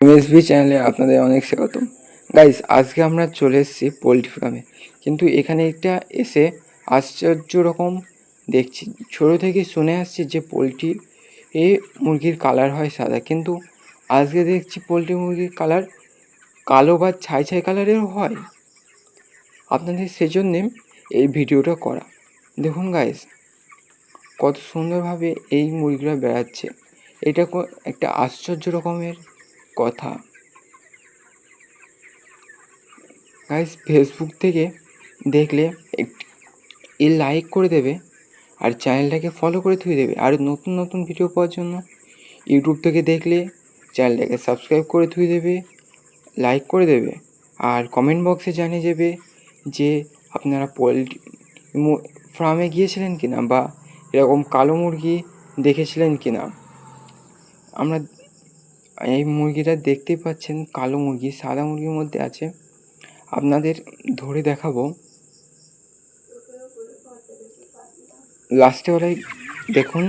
MSB চ্যানেলে আপনাদের অনেক স্বাগতম। গাইস আজকে আমরা চলে এসেছি পোলট্রি ফার্মে কিন্তু এখানে একটা এসে আশ্চর্য রকম দেখছি। ছোটো থেকে শুনে আসছি যে পোলট্রি এ মুরগির কালার হয় সাদা। কিন্তু আজকে দেখছি পোলট্রি মুরগির কালার কালো বা ছাই ছাই কালারেরও হয়। আপনাদের সেজন্যে এই ভিডিওটা করা। দেখুন গাইস কত সুন্দরভাবে এই মুরগিরা বেড়াচ্ছে। এটা একটা আশ্চর্য রকমের কথা। গাইস ফেসবুক থেকে দেখলে এ লাইক করে দেবে আর চ্যানেলটাকে ফলো করে থুয়ে দেবে। আর নতুন নতুন ভিডিও পাওয়ার জন্য ইউটিউব থেকে দেখলে চ্যানেলটাকে সাবস্ক্রাইব করে থুয়ে দেবে লাইক করে দেবে আর কমেন্ট বক্সে জানিয়ে যাবে যে আপনারা পোলট্রি ফার্মে গিয়েছিলেন কি না বা এরকম কালো মুরগি দেখেছিলেন কি না আমরা এই মুরগিটা দেখতেই পাচ্ছেন কালো মুরগি, সাদা মুরগির মধ্যে আছে। আপনাদের ধরে দেখাবো। লাস্টে বেলায় দেখুন,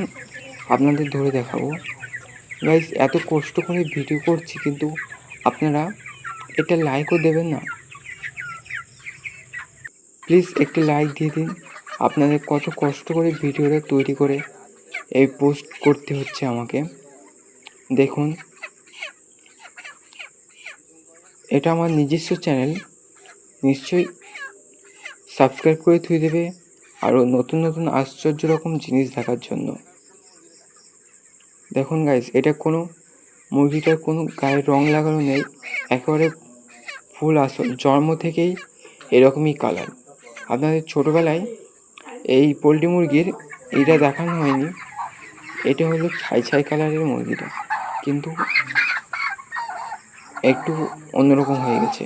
আপনাদের ধরে দেখাবো। গাইজ এত কষ্ট করে ভিডিও করছি, কিন্তু আপনারা এটা লাইকও দেবেন না। প্লিজ একটি লাইক দিয়ে দিন। আপনাদের কত কষ্ট করে ভিডিওটা তৈরি করে এই পোস্ট করতে হচ্ছে আমাকে। দেখুন এটা আমার নিজস্ব চ্যানেল নিশ্চয়ই সাবস্ক্রাইব করে থুয়ে দেবে আরও নতুন নতুন আশ্চর্য রকম জিনিস দেখার জন্য। দেখুন গাইস এটা কোনো মুরগিটার কোনো গায়ে রং লাগানো নেই, একেবারে ফুল আসল, জন্ম থেকেই এরকমই কালার আপনাদের ছোটোবেলায় এই পোলট্রি মুরগির এইটা দেখানো হয়নি, এটা হলো ছাই ছাই কালারের মুরগিটা, কিন্তু একটু অন্যরকম হয়ে গেছে।